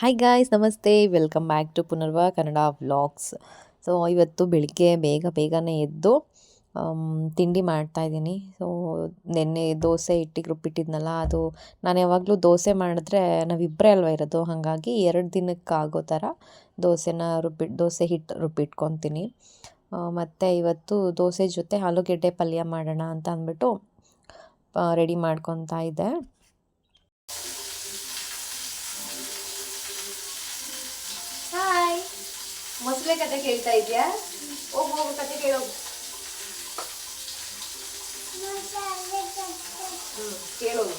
Hi guys ನಮಸ್ತೆ. Welcome back to Punarva Kannada vlogs so ಇವತ್ತು ಬೆಳಿಗ್ಗೆ ಬೇಗ ಬೇಗನೆ ಎದ್ದು ತಿಂಡಿ ಮಾಡ್ತಾ ಇದ್ದೀನಿ. ಸೊ ನೆನ್ನೆ ದೋಸೆ ಹಿಟ್ಟಿಗೆ ರುಬ್ಬಿಟ್ಟಿದ್ನಲ್ಲ, ಅದು ನಾನು ಯಾವಾಗಲೂ ದೋಸೆ ಮಾಡಿದ್ರೆ ನಾವಿಬ್ಬರೇ ಅಲ್ವ ಇರೋದು, ಹಾಗಾಗಿ ಎರಡು ದಿನಕ್ಕೆ ಆಗೋ ಥರ ದೋಸೆನ ರುಬ್ಬಿಟ್ಟು ದೋಸೆ ಹಿಟ್ಟು ರುಬ್ಬಿಟ್ಕೊತೀನಿ. ಮತ್ತು ಇವತ್ತು ದೋಸೆ ಜೊತೆ ಆಲೂಗೆಡ್ಡೆ ಪಲ್ಯ ಮಾಡೋಣ ಅಂತ ಅಂದ್ಬಿಟ್ಟು ರೆಡಿ ಮಾಡ್ಕೊತಾ ಇದ್ದೆ. ಮೊಸಳೆ ಕತೆ ಕೇಳ್ತಾ ಇದೆಯಾ? ಹೋಗು ಹೋಗು ಕತೆ ಕೇಳೋ. ಕೇಳೋದು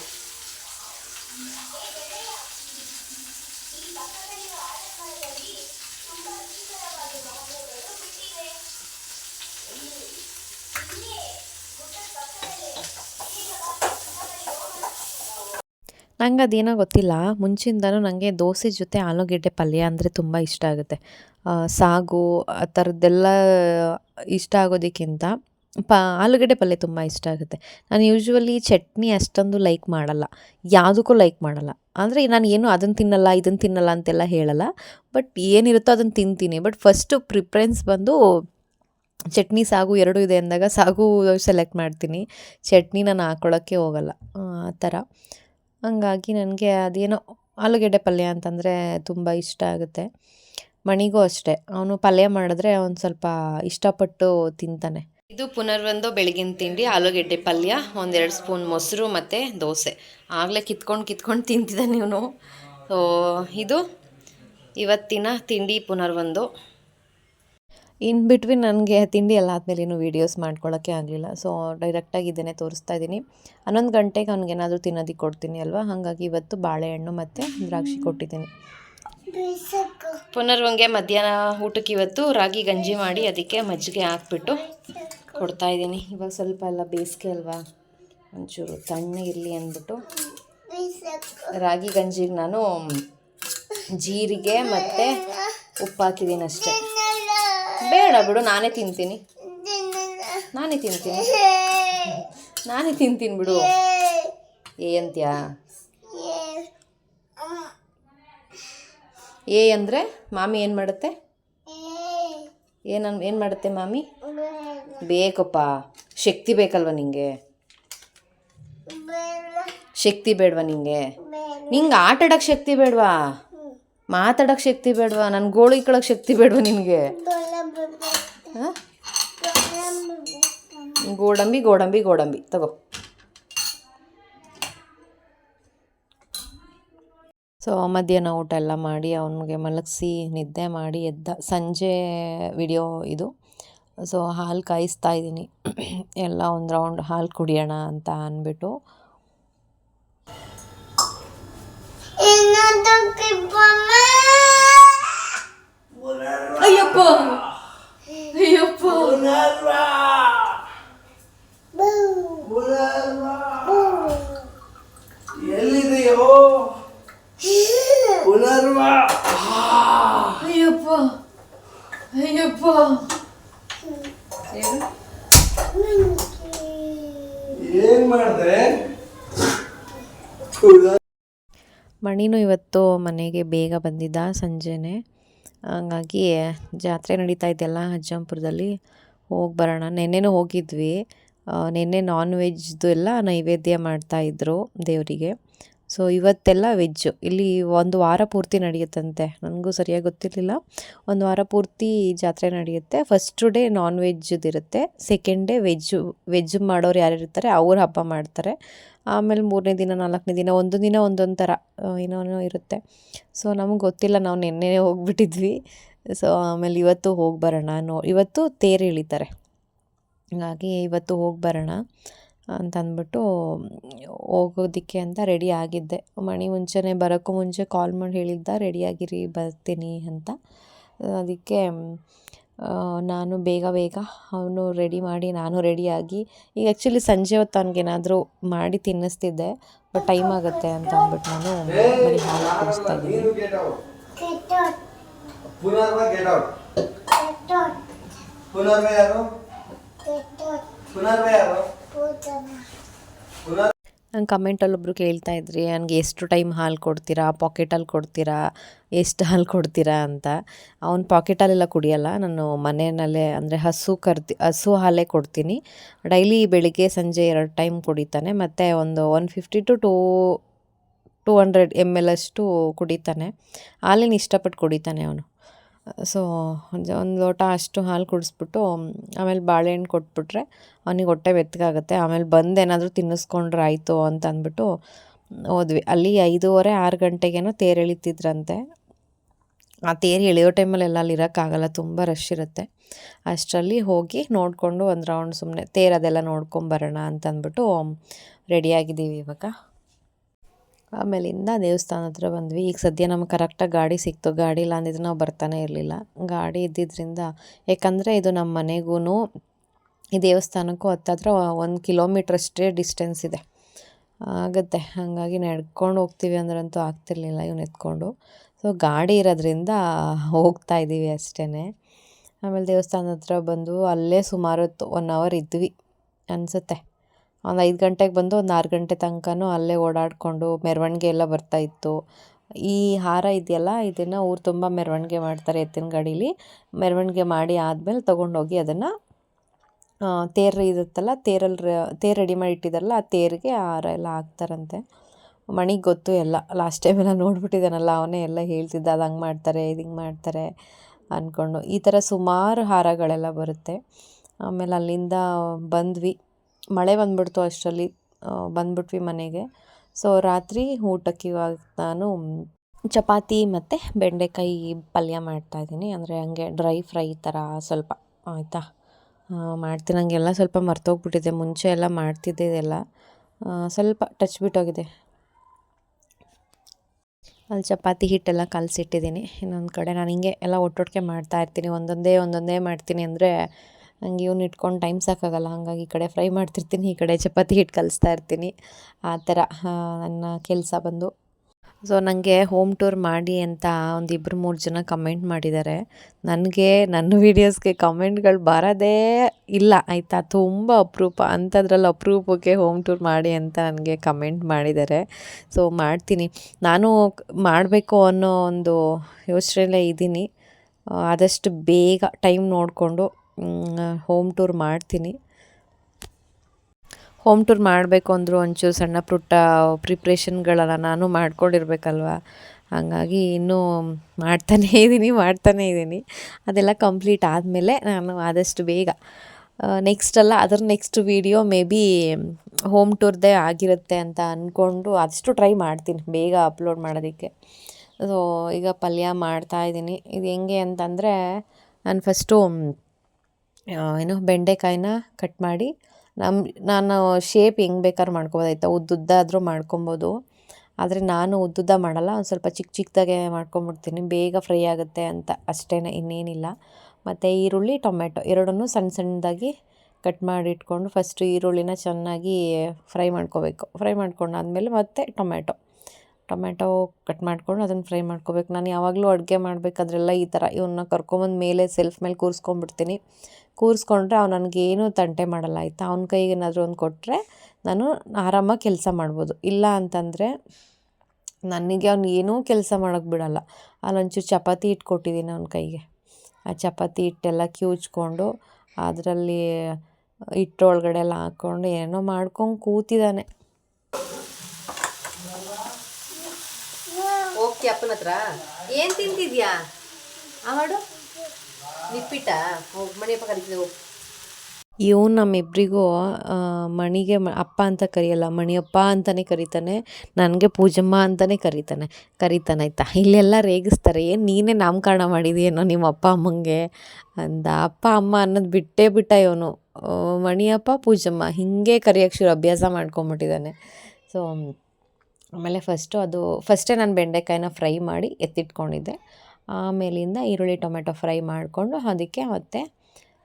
ನಂಗೆ ಅದೇನೋ ಗೊತ್ತಿಲ್ಲ. ಮುಂಚಿಂದನೂ ನನಗೆ ದೋಸೆ ಜೊತೆ ಆಲೂಗೆಡ್ಡೆ ಪಲ್ಯ ಅಂದರೆ ತುಂಬ ಇಷ್ಟ ಆಗುತ್ತೆ. ಸಾಗು, ಆ ಥರದ್ದೆಲ್ಲ ಇಷ್ಟ ಆಗೋದಕ್ಕಿಂತ ಪ, ಆಲೂಗಡ್ಡೆ ಪಲ್ಯ ತುಂಬ ಇಷ್ಟ ಆಗುತ್ತೆ. ನಾನು ಯೂಶ್ವಲಿ ಚಟ್ನಿ ಅಷ್ಟೊಂದು ಲೈಕ್ ಮಾಡಲ್ಲ. ಯಾವುದಕ್ಕೂ ಲೈಕ್ ಮಾಡಲ್ಲ. ಅಂದರೆ ನಾನು ಏನು ಅದನ್ನು ತಿನ್ನಲ್ಲ ಇದನ್ನು ತಿನ್ನಲ್ಲ ಅಂತೆಲ್ಲ ಹೇಳಲ್ಲ. ಬಟ್ ಏನಿರುತ್ತೋ ಅದನ್ನು ತಿಂತೀನಿ. ಬಟ್ ಫಸ್ಟು ಪ್ರಿಫರೆನ್ಸ್ ಬಂದು ಚಟ್ನಿ, ಸಾಗು ಎರಡೂ ಇದೆ ಅಂದಾಗ ಸಾಗು ಸೆಲೆಕ್ಟ್ ಮಾಡ್ತೀನಿ. ಚಟ್ನಿ ನಾನು ಹಾಕ್ಕೊಳ್ಳೋಕ್ಕೆ ಹೋಗಲ್ಲ. ಆ ಥರ. ಹಂಗಾಗಿ ನನಗೆ ಅದೇನೋ ಆಲೂಗೆಡ್ಡೆ ಪಲ್ಯ ಅಂತಂದರೆ ತುಂಬ ಇಷ್ಟ ಆಗುತ್ತೆ. ಮಣಿಗೂ ಅಷ್ಟೇ. ಅವನು ಪಲ್ಯ ಮಾಡಿದ್ರೆ ಅವನು ಸ್ವಲ್ಪ ಇಷ್ಟಪಟ್ಟು ತಿಂತಾನೆ. ಇದು ಪುನರ್ವಂದು ಬೆಳಗಿನ ತಿಂಡಿ, ಆಲೂಗೆಡ್ಡೆ ಪಲ್ಯ, ಒಂದೆರಡು ಸ್ಪೂನ್ ಮೊಸರು ಮತ್ತು ದೋಸೆ. ಆಗಲೇ ಕಿತ್ಕೊಂಡು ಕಿತ್ಕೊಂಡು ತಿಂತಿದ್ದಾನೆ ಇವನು. ಸೊ ಇದು ಇವತ್ತಿನ ತಿಂಡಿ ಪುನರ್ವೊಂದು. ಇನ್ ಬಿಟ್ವೀನ್ ನನಗೆ ತಿಂಡಿ ಎಲ್ಲ ಆದಮೇಲೆ ಏನು ವೀಡಿಯೋಸ್ ಮಾಡ್ಕೊಳ್ಳೋಕ್ಕೆ ಆಗಲಿಲ್ಲ. ಸೊ ಡೈರೆಕ್ಟಾಗಿ ಇದನ್ನೇ ತೋರಿಸ್ತಾ ಇದ್ದೀನಿ. ಹನ್ನೊಂದು ಗಂಟೆಗೆ ಅವ್ನಿಗೇನಾದರೂ ತಿನ್ನೋದಕ್ಕೆ ಕೊಡ್ತೀನಿ ಅಲ್ವಾ? ಹಾಗಾಗಿ ಇವತ್ತು ಬಾಳೆಹಣ್ಣು ಮತ್ತು ದ್ರಾಕ್ಷಿ ಕೊಟ್ಟಿದ್ದೀನಿ. ಪುನರ್ವಂಗೆ ಮಧ್ಯಾಹ್ನ ಊಟಕ್ಕೆ ಇವತ್ತು ರಾಗಿ ಗಂಜಿ ಮಾಡಿ ಅದಕ್ಕೆ ಮಜ್ಜಿಗೆ ಹಾಕ್ಬಿಟ್ಟು ಕೊಡ್ತಾ ಇದ್ದೀನಿ. ಇವಾಗ ಸ್ವಲ್ಪ ಎಲ್ಲ ಬೇಸಿಗೆ ಅಲ್ವಾ? ಒಂಚೂರು ತಣ್ಣಗಿರಲಿ ಅಂದ್ಬಿಟ್ಟು. ರಾಗಿ ಗಂಜಿಗೆ ನಾನು ಜೀರಿಗೆ ಮತ್ತು ಉಪ್ಪು ಹಾಕಿದ್ದೀನಿ ಅಷ್ಟೇ ಬೇಡ ಬಿಡು, ನಾನೇ ತಿಂತೀನಿ. ನಾನೇ ತಿಂತೀನಿ. ನಾನೇ ತಿಂತೀನಿ ಬಿಡು. ಏ ಅಂತ್ಯಾ? ಏ ಅಂದರೆ ಮಾಮಿ ಏನು ಮಾಡುತ್ತೆ? ಏನನ್ ಏನು ಮಾಡುತ್ತೆ ಮಾಮಿ? ಬೇಕಪ್ಪ. ಶಕ್ತಿ ಬೇಕಲ್ವ ನಿಂಗೆ? ಶಕ್ತಿ ಬೇಡವಾ ನಿಂಗೆ? ನಿಂಗೆ ಆಟ ಆಡೋಕ್ಕೆ ಶಕ್ತಿ ಬೇಡವಾ? ಮಾತಾಡೋಕ್ಕೆ ಶಕ್ತಿ ಬೇಡವಾ? ನನ್ನ ಗೋಳು ಇಕ್ಕಳಕ್ಕೆ ಶಕ್ತಿ ಬೇಡವಾ ನಿನಗೆ? ಗೋಡಂಬಿ ಗೋಡಂಬಿ ಗೋಡಂಬಿ. ತಗೋ. ಸೊ ಮಧ್ಯಾಹ್ನ ಊಟ ಎಲ್ಲ ಮಾಡಿ ಅವನಿಗೆ ಮಲಗಿಸಿ ನಿದ್ದೆ ಮಾಡಿ ಎದ್ದ ಸಂಜೆ ವಿಡಿಯೋ ಇದು. ಸೊ ಹಾಲು ಕಾಯಿಸ್ತಾ ಇದ್ದೀನಿ. ಎಲ್ಲ ಒಂದು ರೌಂಡ್ ಹಾಲು ಕುಡಿಯೋಣ ಅಂತ ಅಂದ್ಬಿಟ್ಟು ಅಯ್ಯಪ್ಪ. ಅಯ್ಯಪ್ಪ ಎಲ್ಲಿದೆಯೋ? ಪುನರ್ವ ಅಯ್ಯಪ್ಪ ಅಯ್ಯಪ್ಪ ಏನ್ ಮಣಿನೂ ಇವತ್ತು ಮನೆಗೆ ಬೇಗ ಬಂದಿದ್ದ ಸಂಜೆನೆ. ಹಂಗಾಗಿ ಜಾತ್ರೆ ನಡೀತಾ ಇದೆಯಲ್ಲ ಅಜ್ಜಂಪುರದಲ್ಲಿ, ಹೋಗಿ ಬರೋಣ. ನಿನ್ನೆನೂ ಹೋಗಿದ್ವಿ. ನಿನ್ನೆ ನಾನ್ ವೆಜ್ದು ಎಲ್ಲ ನೈವೇದ್ಯ ಮಾಡ್ತಾಯಿದ್ರು ದೇವರಿಗೆ. ಸೊ ಇವತ್ತೆಲ್ಲ ವೆಜ್ಜು ಇಲ್ಲಿ ಒಂದು ವಾರ ಪೂರ್ತಿ ನಡೆಯುತ್ತಂತೆ. ನನಗೂ ಸರಿಯಾಗಿ ಗೊತ್ತಿರಲಿಲ್ಲ. ಒಂದು ವಾರ ಪೂರ್ತಿ ಜಾತ್ರೆ ನಡೆಯುತ್ತೆ. ಫಸ್ಟ್ ಡೇ ನಾನ್ ಇರುತ್ತೆ. ಸೆಕೆಂಡ್ ಡೇ ವೆಜ್ಜು ವೆಜ್ ಮಾಡೋರು ಯಾರು ಇರ್ತಾರೆ ಅವ್ರು ಹಬ್ಬ ಮಾಡ್ತಾರೆ. ಆಮೇಲೆ ಮೂರನೇ ದಿನ, ನಾಲ್ಕನೇ ದಿನ, ಒಂದು ದಿನ ಒಂದೊಂದು ಥರ ಏನೋ ಇರುತ್ತೆ. ಸೊ ನಮಗೆ ಗೊತ್ತಿಲ್ಲ, ನಾವು ನಿನ್ನೆ ಹೋಗ್ಬಿಟ್ಟಿದ್ವಿ. ಸೊ ಆಮೇಲೆ ಇವತ್ತು ಹೋಗಿ ಬರೋಣ. ನೋ, ಇವತ್ತು ತೇರು ಇಳಿತಾರೆ. ಹಾಗಾಗಿ ಇವತ್ತು ಹೋಗಿ ಬರೋಣ. ಅಂತ ಅಂದ್ಬಿಟ್ಟು ಹೋಗೋದಿಕ್ಕೆ ಅಂತ ರೆಡಿ ಆಗಿದ್ದೆ. ಮಣಿ ಮುಂಚೆನೇ ಬರೋಕ್ಕೂ ಮುಂಚೆ ಕಾಲ್ ಮಾಡಿ ಹೇಳಿದ್ದ ರೆಡಿಯಾಗಿರಿ ಬರ್ತೀನಿ ಅಂತ. ಅದಕ್ಕೆ ನಾನು ಬೇಗ ಬೇಗ ಅವನು ರೆಡಿ ಮಾಡಿ ನಾನು ರೆಡಿಯಾಗಿ ಈಗ ಆ್ಯಕ್ಚುಲಿ ಸಂಜೆ ಹೊತ್ತು ಅವನಿಗೇನಾದರೂ ಮಾಡಿ ತಿನ್ನಿಸ್ತಿದ್ದೆ ಬಟ್ ಟೈಮ್ ಆಗುತ್ತೆ ಅಂತ ಅಂದ್ಬಿಟ್ಟು ನಾನು ಬರೀ ಹಾಲು ಕುಡಿಸ್ತಾ ಇದ್ದೀನಿ. ನಂಗೆ ಕಮೆಂಟಲ್ಲಿ ಒಬ್ಬರು ಕೇಳ್ತಾ ಇದ್ರಿ, ನನಗೆ ಎಷ್ಟು ಟೈಮ್ ಹಾಲು ಕೊಡ್ತೀರಾ ಪಾಕೆಟಲ್ಲಿ ಕೊಡ್ತೀರಾ, ಎಷ್ಟು ಹಾಲು ಕೊಡ್ತೀರಾ ಅಂತ. ಅವ್ನು ಪಾಕೆಟಲ್ಲೆಲ್ಲ ಕುಡಿಯಲ್ಲ, ನಾನು ಮನೆಯಲ್ಲೇ ಅಂದರೆ ಹಸು ಕರ್ತಿ, ಹಸು ಹಾಲೇ ಕೊಡ್ತೀನಿ. ಡೈಲಿ ಬೆಳಿಗ್ಗೆ ಸಂಜೆ ಎರಡು ಟೈಮ್ ಕುಡಿತಾನೆ, ಮತ್ತು ಒಂದು one fifty to two two hundred M L ಅಷ್ಟು ಕುಡಿತಾನೆ. ಹಾಲಿನ ಇಷ್ಟಪಟ್ಟು ಕುಡಿತಾನೆ ಅವನು. ಸೊ ಒಂದು ಲೋಟ ಅಷ್ಟು ಹಾಲು ಕುಡಿಸ್ಬಿಟ್ಟು ಆಮೇಲೆ ಬಾಳೆಹಣ್ಣು ಕೊಟ್ಬಿಟ್ರೆ ಅವನಿಗೆ ಹೊಟ್ಟೆ ಬೆತ್ತಗಾಗುತ್ತೆ ಆಮೇಲೆ ಬಂದು ಏನಾದರೂ ತಿನ್ನಿಸ್ಕೊಂಡ್ರೆ ಆಯಿತು ಅಂತ ಅಂದ್ಬಿಟ್ಟು ಹೋದ್ವಿ. ಅಲ್ಲಿ ಐದೂವರೆ, ಆರು ಗಂಟೆಗೇನೋ ತೇರು ಎಳಿತಿದ್ರಂತೆ. ಆ ತೇರು ಎಳೆಯೋ ಟೈಮಲ್ಲೆಲ್ಲ ಅಲ್ಲಿ ಇರೋಕ್ಕಾಗಲ್ಲ, ತುಂಬ ರಶ್ ಇರುತ್ತೆ. ಅಷ್ಟರಲ್ಲಿ ಹೋಗಿ ನೋಡಿಕೊಂಡು ಒಂದು ರೌಂಡ್ ಸುಮ್ಮನೆ ತೇರು ಅದೆಲ್ಲ ನೋಡ್ಕೊಂಬರೋಣ ಅಂತ ಅಂದ್ಬಿಟ್ಟು ರೆಡಿಯಾಗಿದ್ದೀವಿ ಇವಾಗ. ಆಮೇಲಿಂದ ದೇವಸ್ಥಾನ ಹತ್ರ ಬಂದ್ವಿ. ಈಗ ಸದ್ಯ ನಮ್ಗೆ ಕರೆಕ್ಟಾಗಿ ಗಾಡಿ ಸಿಕ್ತು. ಗಾಡಿ ಇಲ್ಲ ಅಂದಿದ್ರೆ ನಾವು ಬರ್ತಾನೆ ಇರಲಿಲ್ಲ. ಗಾಡಿ ಇದ್ದಿದ್ದರಿಂದ ಯಾಕಂದರೆ ಇದು ನಮ್ಮ ಮನೆಗೂ ಈ ದೇವಸ್ಥಾನಕ್ಕೂ ಹತ್ತತ್ರ ಒಂದು ಕಿಲೋಮೀಟ್ರ್ ಅಷ್ಟೇ ಡಿಸ್ಟೆನ್ಸ್ ಇದೆ. ಆಗುತ್ತೆ. ಹಾಗಾಗಿ ನಡ್ಕೊಂಡು ಹೋಗ್ತೀವಿ ಅಂದ್ರಂತೂ ಆಗ್ತಿರ್ಲಿಲ್ಲ ಇವ್ನು ಎತ್ಕೊಂಡು. ಸೊ ಗಾಡಿ ಇರೋದ್ರಿಂದ ಹೋಗ್ತಾ ಇದ್ದೀವಿ ಅಷ್ಟೇ ಆಮೇಲೆ ದೇವಸ್ಥಾನ ಹತ್ರ ಬಂದು ಅಲ್ಲೇ ಸುಮಾರು ಹೊತ್ತು ಒನ್ ಅವರ್ ಇದ್ವಿ. ಅನಿಸುತ್ತೆ. ಒಂದು ಐದು ಗಂಟೆಗೆ ಬಂದು ಒಂದು ಆರು ಗಂಟೆ ತನಕನೂ ಅಲ್ಲೇ ಓಡಾಡಿಕೊಂಡು ಮೆರವಣಿಗೆ ಎಲ್ಲ ಬರ್ತಾಯಿತ್ತು ಈ ಹಾರ ಇದೆಯಲ್ಲ, ಇದನ್ನು ಊರು ತುಂಬ ಮೆರವಣಿಗೆ ಮಾಡ್ತಾರೆ ಎತ್ತಿನ ಗಾಡೀಲಿ. ಮೆರವಣಿಗೆ ಮಾಡಿ ಆದಮೇಲೆ ತೊಗೊಂಡೋಗಿ ಅದನ್ನು ತೇರು ಇರುತ್ತಲ್ಲ ತೇರಲ್ಲಿ ತೇರು ರೆಡಿ ಮಾಡಿ ಇಟ್ಟಿದ್ದಾರಲ್ಲ, ಆ ತೇರಿಗೆ ಹಾರ ಎಲ್ಲ ಹಾಕ್ತಾರಂತೆ. ಮಣಿಗೆ ಗೊತ್ತು ಎಲ್ಲ ಲಾಸ್ಟ್ ಟೈಮ್ ಎಲ್ಲ ನೋಡ್ಬಿಟ್ಟಿದ್ದಾನಲ್ಲ, ಅವನೇ ಎಲ್ಲ ಹೇಳ್ತಿದ್ದ, ಅದು ಹಂಗೆ ಮಾಡ್ತಾರೆ, ಇದು ಹಿಂಗೆ ಮಾಡ್ತಾರೆ ಅಂದ್ಕೊಂಡು ಈ ಥರ ಸುಮಾರು ಹಾರಗಳೆಲ್ಲ ಬರುತ್ತೆ. ಆಮೇಲೆ ಅಲ್ಲಿಂದ ಬಂದ್ವಿ. ಮಳೆ ಬಂದ್ಬಿಡ್ತು ಅಷ್ಟರಲ್ಲಿ ಬಂದ್ಬಿಟ್ವಿ ಮನೆಗೆ. ಸೊ ರಾತ್ರಿ ಊಟಕ್ಕೆ ಇವಾಗ ನಾನು ಚಪಾತಿ ಮತ್ತು ಬೆಂಡೆಕಾಯಿ ಪಲ್ಯ ಮಾಡ್ತಾಯಿದ್ದೀನಿ ಅಂದರೆ ಹಂಗೆ ಡ್ರೈ ಫ್ರೈ ಥರ ಸ್ವಲ್ಪ, ಆಯಿತಾ? ಮಾಡ್ತೀನಿ. ಹಂಗೆಲ್ಲ ಸ್ವಲ್ಪ ಮರ್ತೋಗ್ಬಿಟ್ಟಿದೆ. ಮುಂಚೆ ಎಲ್ಲ ಮಾಡ್ತಿದ್ದೆ ಇದೆಲ್ಲ. ಸ್ವಲ್ಪ ಟಚ್ ಬಿಟ್ಟೋಗಿದೆ. ಅಲ್ಲಿ ಚಪಾತಿ ಹಿಟ್ಟೆಲ್ಲ ಕಲಸಿಟ್ಟಿದ್ದೀನಿ. ಇನ್ನೊಂದು ಕಡೆ ನಾನು ಹಿಂಗೆ ಎಲ್ಲ ಒಟ್ಟೊಟ್ಟಿಗೆ ಮಾಡ್ತಾ ಇರ್ತೀನಿ. ಒಂದೊಂದೇ ಒಂದೊಂದೇ ಮಾಡ್ತೀನಿ. ಅಂದರೆ ನಂಗೆ ಇವ್ನು ಇಟ್ಕೊಂಡು ಟೈಮ್ ಸಾಕಾಗಲ್ಲ. ಹಾಗಾಗಿ ಈ ಕಡೆ ಫ್ರೈ ಮಾಡ್ತಿರ್ತೀನಿ, ಈ ಕಡೆ ಚಪಾತಿ ಹಿಟ್ಟು ಕಲಿಸ್ತಾ ಇರ್ತೀನಿ. ಆ ಥರ ನನ್ನ ಕೆಲಸ ಬಂದು. ಸೊ ನನಗೆ ಹೋಮ್ ಟೂರ್ ಮಾಡಿ ಅಂತ ಒಂದು ಇಬ್ಬರು ಮೂರು ಜನ ಕಮೆಂಟ್ ಮಾಡಿದ್ದಾರೆ ನನಗೆ, ನನ್ನ ವೀಡಿಯೋಸ್ಗೆ ಕಮೆಂಟ್ಗಳು ಬರೋದೇ ಇಲ್ಲ, ಆಯಿತಾ? ತುಂಬ ಅಪರೂಪ ಅಂಥದ್ರಲ್ಲಿ ಅಪರೂಪಕ್ಕೆ ಹೋಮ್ ಟೂರ್ ಮಾಡಿ ಅಂತ ನನಗೆ ಕಮೆಂಟ್ ಮಾಡಿದ್ದಾರೆ ಸೊ ಮಾಡ್ತೀನಿ. ನಾನು ಮಾಡಬೇಕು ಅನ್ನೋ ಒಂದು ಯೋಚನೆಯಲ್ಲೇ ಇದ್ದೀನಿ. ಆದಷ್ಟು ಬೇಗ ಟೈಮ್ ನೋಡಿಕೊಂಡು ಹೋಮ್ ಟೂರ್ ಮಾಡ್ತೀನಿ. ಹೋಮ್ ಟೂರ್ ಮಾಡಬೇಕು ಅಂದರು ಒಂಚೂರು ಸಣ್ಣ ಪುಟ್ಟ ಪ್ರಿಪ್ರೇಷನ್ಗಳನ್ನು ನಾನು ಮಾಡ್ಕೊಂಡಿರ್ಬೇಕಲ್ವ? ಹಾಗಾಗಿ ಇನ್ನೂ ಮಾಡ್ತಾನೇ ಇದ್ದೀನಿ ಮಾಡ್ತಾನೇ ಇದ್ದೀನಿ ಅದೆಲ್ಲ ಕಂಪ್ಲೀಟ್ ಆದಮೇಲೆ ನಾನು ಆದಷ್ಟು ಬೇಗ ನೆಕ್ಸ್ಟ್ ಅಲ್ಲ ಅದರ next video may be home ಟೂರ್ದೇ ಆಗಿರುತ್ತೆ ಅಂತ ಅಂದ್ಕೊಂಡು ಆದಷ್ಟು ಟ್ರೈ ಮಾಡ್ತೀನಿ ಬೇಗ ಅಪ್ಲೋಡ್ ಮಾಡೋದಕ್ಕೆ. ಸೊ ಈಗ ಪಲ್ಯ ಮಾಡ್ತಾಯಿದ್ದೀನಿ ಇದು ಹೆಂಗೆ ಅಂತಂದರೆ, ನಾನು ಫಸ್ಟು ಏನು ಬೆಂಡೆಕಾಯಿನ ಕಟ್ ಮಾಡಿ ನಮ್ಮ ನಾನು ಶೇಪ್ ಹೆಂಗೆ ಬೇಕಾದ್ರೂ ಮಾಡ್ಕೊಬೋದಾಯ್ತಾ ಉದ್ದುದ್ದ ಆದರೂ ಮಾಡ್ಕೊಬೋದು. ಆದರೆ ನಾನು ಉದ್ದುದ್ದ ಮಾಡಲ್ಲ, ಒಂದು ಸ್ವಲ್ಪ ಚಿಕ್ಕ ಚಿಕ್ಕದಾಗೆ ಮಾಡ್ಕೊಂಬಿಡ್ತೀನಿ. ಬೇಗ ಫ್ರೈ ಆಗುತ್ತೆ ಅಂತ ಅಷ್ಟೇ ಇನ್ನೇನಿಲ್ಲ. ಮತ್ತು ಈರುಳ್ಳಿ ಟೊಮೆಟೊ ಎರಡನ್ನೂ ಸಣ್ಣ ಸಣ್ಣದಾಗಿ ಕಟ್ ಮಾಡಿ ಇಟ್ಕೊಂಡು ಫಸ್ಟು ಈರುಳ್ಳಿನ ಚೆನ್ನಾಗಿ ಫ್ರೈ ಮಾಡ್ಕೋಬೇಕು. ಫ್ರೈ ಮಾಡ್ಕೊಂಡಾದ್ಮೇಲೆ ಮತ್ತೆ ಟೊಮೆಟೊ ಟೊಮೆಟೊ ಕಟ್ ಮಾಡ್ಕೊಂಡು ಅದನ್ನು ಫ್ರೈ ಮಾಡ್ಕೋಬೇಕು. ನಾನು ಯಾವಾಗಲೂ ಅಡುಗೆ ಮಾಡಬೇಕಾದ್ರೆಲ್ಲ ಈ ಥರ ಇವನ್ನ ಕರ್ಕೊಂಬಂದು ಮೇಲೆ ಸೆಲ್ಫ್ ಮೇಲೆ ಕೂರಿಸ್ಕೊಂಡ್ಬಿಡ್ತೀನಿ. ಕೂರಿಸ್ಕೊಂಡ್ರೆ ಅವ್ನು ನನಗೇನು ತಂಟೆ ಮಾಡಲ್ಲ, ಆಯಿತಾ? ಅವ್ನ ಕೈಗೆ ಏನಾದರೂ ಒಂದು ಕೊಟ್ಟರೆ ನಾನು ಆರಾಮಾಗಿ ಕೆಲಸ ಮಾಡ್ಬೋದು. ಇಲ್ಲ ಅಂತಂದರೆ ನನಗೆ ಅವ್ನು ಏನೂ ಕೆಲಸ ಮಾಡೋಕ್ಕೆ ಬಿಡಲ್ಲ. ಅಲ್ಲೊಂಚೂರು ಚಪಾತಿ ಹಿಟ್ಟು ಕೊಟ್ಟಿದ್ದೀನಿ ಅವ್ನ ಕೈಗೆ. ಆ ಚಪಾತಿ ಹಿಟ್ಟೆಲ್ಲ ಕಿವುಚ್ಕೊಂಡು ಅದರಲ್ಲಿ ಹಿಟ್ಟೊಳಗಡೆ ಎಲ್ಲ ಹಾಕ್ಕೊಂಡು ಏನೋ ಮಾಡ್ಕೊಂಡು ಕೂತಿದ್ದಾನೆ. ಹೋಗ್ತಿ ಅಪ್ಪನ ಹತ್ರ, ಏನು ತಿಂತಿದ್ಯಾ? ಆ ನಿಪ್ಪಿಟ್ಟ, ಹೋಗಿ ಮಣಿಯಪ್ಪ ಕರಿತಿದ್ದೆ, ಹೋಗಿ. ಇವನು ನಮ್ಮಿಬ್ಬರಿಗೂ ಮಣಿಗೆ ಅಪ್ಪ ಅಂತ ಕರೆಯಲ್ಲ, ಮಣಿಯಪ್ಪ ಅಂತಲೇ ಕರೀತಾನೆ, ನನಗೆ ಪೂಜಮ್ಮ ಅಂತಲೇ ಕರೀತಾನೆ ಕರೀತಾನೆ, ಆಯ್ತಾ? ಇಲ್ಲೆಲ್ಲ ರೇಗಿಸ್ತಾರೆ, ಏನು ನೀನೇ ನಾಮಕರಣ ಮಾಡಿದೆಯೇನೋ ನಿಮ್ಮ ಅಪ್ಪ ಅಮ್ಮಂಗೆ? ಅಂದ. ಅಪ್ಪ, ಅಮ್ಮ ಅನ್ನೋದು ಬಿಟ್ಟೇ ಬಿಟ್ಟ ಇವನು. ಮಣಿಯಪ್ಪ, ಪೂಜಮ್ಮ, ಹೀಗೆ ಕರೆಯೋಕ್ಕೆ ಶುರು, ಅಭ್ಯಾಸ ಮಾಡ್ಕೊಂಬಿಟ್ಟಿದ್ದಾನೆ. ಸೊ ಆಮೇಲೆ ಫಸ್ಟು ಅದು ಫಸ್ಟೇ ನಾನು ಬೆಂಡೆಕಾಯಿನ ಫ್ರೈ ಮಾಡಿ ಎತ್ತಿಟ್ಕೊಂಡಿದ್ದೆ. ಆಮೇಲಿಂದ ಈರುಳ್ಳಿ, ಟೊಮೆಟೊ ಫ್ರೈ ಮಾಡಿಕೊಂಡು ಅದಕ್ಕೆ ಮತ್ತೆ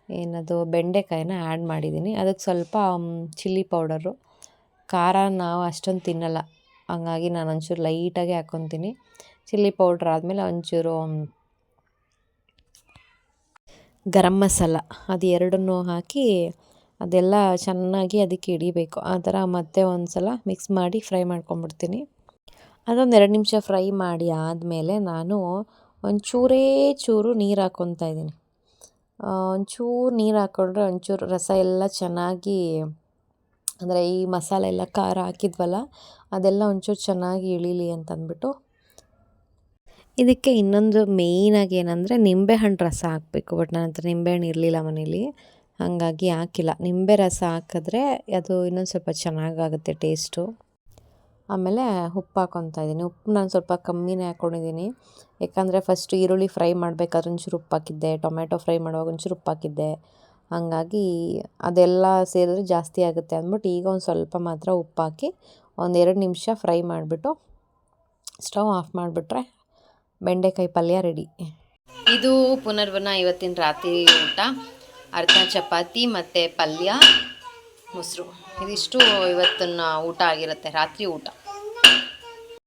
ಏನದು ಬೆಂಡೆಕಾಯಿನ ಆ್ಯಡ್ ಮಾಡಿದ್ದೀನಿ. ಅದಕ್ಕೆ ಸ್ವಲ್ಪ ಚಿಲ್ಲಿ ಪೌಡರು ಖಾರ ನಾವು ಅಷ್ಟೊಂದು ತಿನ್ನಲ್ಲ. ಹಂಗಾಗಿ ನಾನು ಒಂಚೂರು ಲೈಟಾಗಿ ಹಾಕ್ಕೊತೀನಿ ಚಿಲ್ಲಿ ಪೌಡ್ರ್ ಆದಮೇಲೆ ಒಂಚೂರು ಗರಂ ಮಸಾಲ. ಅದು ಎರಡನ್ನೂ ಹಾಕಿ ಅದೆಲ್ಲ ಚೆನ್ನಾಗಿ ಅದಕ್ಕೆ ಹಿಡಿಬೇಕು ಆ ಥರ ಮತ್ತೆ ಒಂದು ಸಲ ಮಿಕ್ಸ್ ಮಾಡಿ ಫ್ರೈ ಮಾಡ್ಕೊಂಬಿಡ್ತೀನಿ ಅದೊಂದು ಎರಡು ನಿಮಿಷ ಫ್ರೈ ಮಾಡಿ ಆದಮೇಲೆ ನಾನು ಒಂಚೂರೇ ಚೂರು ನೀರು ಹಾಕ್ಕೊತಾ ಇದ್ದೀನಿ. ಒಂಚೂರು ನೀರು ಹಾಕ್ಕೊಂಡ್ರೆ ಒಂಚೂರು ರಸ ಎಲ್ಲ ಚೆನ್ನಾಗಿ, ಅಂದರೆ ಈ ಮಸಾಲೆ ಎಲ್ಲ ಖಾರ ಹಾಕಿದ್ವಲ್ಲ, ಅದೆಲ್ಲ ಒಂಚೂರು ಚೆನ್ನಾಗಿ ಇಳೀಲಿ ಅಂತಂದ್ಬಿಟ್ಟು ಇದಕ್ಕೆ ಇನ್ನೊಂದು ಮೇಯ್ನಾಗಿ ಏನಂದರೆ ನಿಂಬೆಹಣ್ಣು ರಸ ಹಾಕಬೇಕು ಬಟ್ ನನ್ನ ಹತ್ರ ನಿಂಬೆಹಣ್ಣು ಇರಲಿಲ್ಲ ಮನೇಲಿ. ಹಾಗಾಗಿ ಹಾಕಿಲ್ಲ. ನಿಂಬೆ ರಸ ಹಾಕಿದ್ರೆ ಅದು ಇನ್ನೊಂದು ಸ್ವಲ್ಪ ಚೆನ್ನಾಗಾಗುತ್ತೆ ಟೇಸ್ಟು. ಆಮೇಲೆ ಉಪ್ಪು ಹಾಕ್ಕೊತಾ ಇದ್ದೀನಿ. ಉಪ್ಪು ನಾನು ಸ್ವಲ್ಪ ಕಮ್ಮಿನೇ ಹಾಕ್ಕೊಂಡಿದ್ದೀನಿ ಯಾಕಂದರೆ ಫಸ್ಟ್ ಈರುಳ್ಳಿ ಫ್ರೈ ಮಾಡಬೇಕಾದ್ರೆ ಒಂಚೂರು ಉಪ್ಪು ಹಾಕಿದ್ದೆ. ಟೊಮೆಟೊ ಫ್ರೈ ಮಾಡುವಾಗ ಒಂಚೂರು ಉಪ್ಪು ಹಾಕಿದ್ದೆ. ಹಾಗಾಗಿ ಅದೆಲ್ಲ ಸೇರಿದ್ರೆ ಜಾಸ್ತಿ ಆಗುತ್ತೆ ಅಂದ್ಬಿಟ್ಟು ಈಗ ಒಂದು ಸ್ವಲ್ಪ ಮಾತ್ರ ಉಪ್ಪು ಹಾಕಿ ಒಂದೆರಡು ನಿಮಿಷ ಫ್ರೈ ಮಾಡಿಬಿಟ್ಟು ಸ್ಟವ್ ಆಫ್ ಮಾಡಿಬಿಟ್ರೆ ಬೆಂಡೆಕಾಯಿ ಪಲ್ಯ ರೆಡಿ ಇದು ಪುನರ್ವನ ಇವತ್ತಿನ ರಾತ್ರಿ ಊಟ. ಅರ್ಧ ಚಪಾತಿ ಮತ್ತು ಪಲ್ಯ ಮೊಸರು. ಇದಿಷ್ಟು ಇವತ್ತಿನ ಊಟ ಆಗಿರುತ್ತೆ ರಾತ್ರಿ ಊಟ.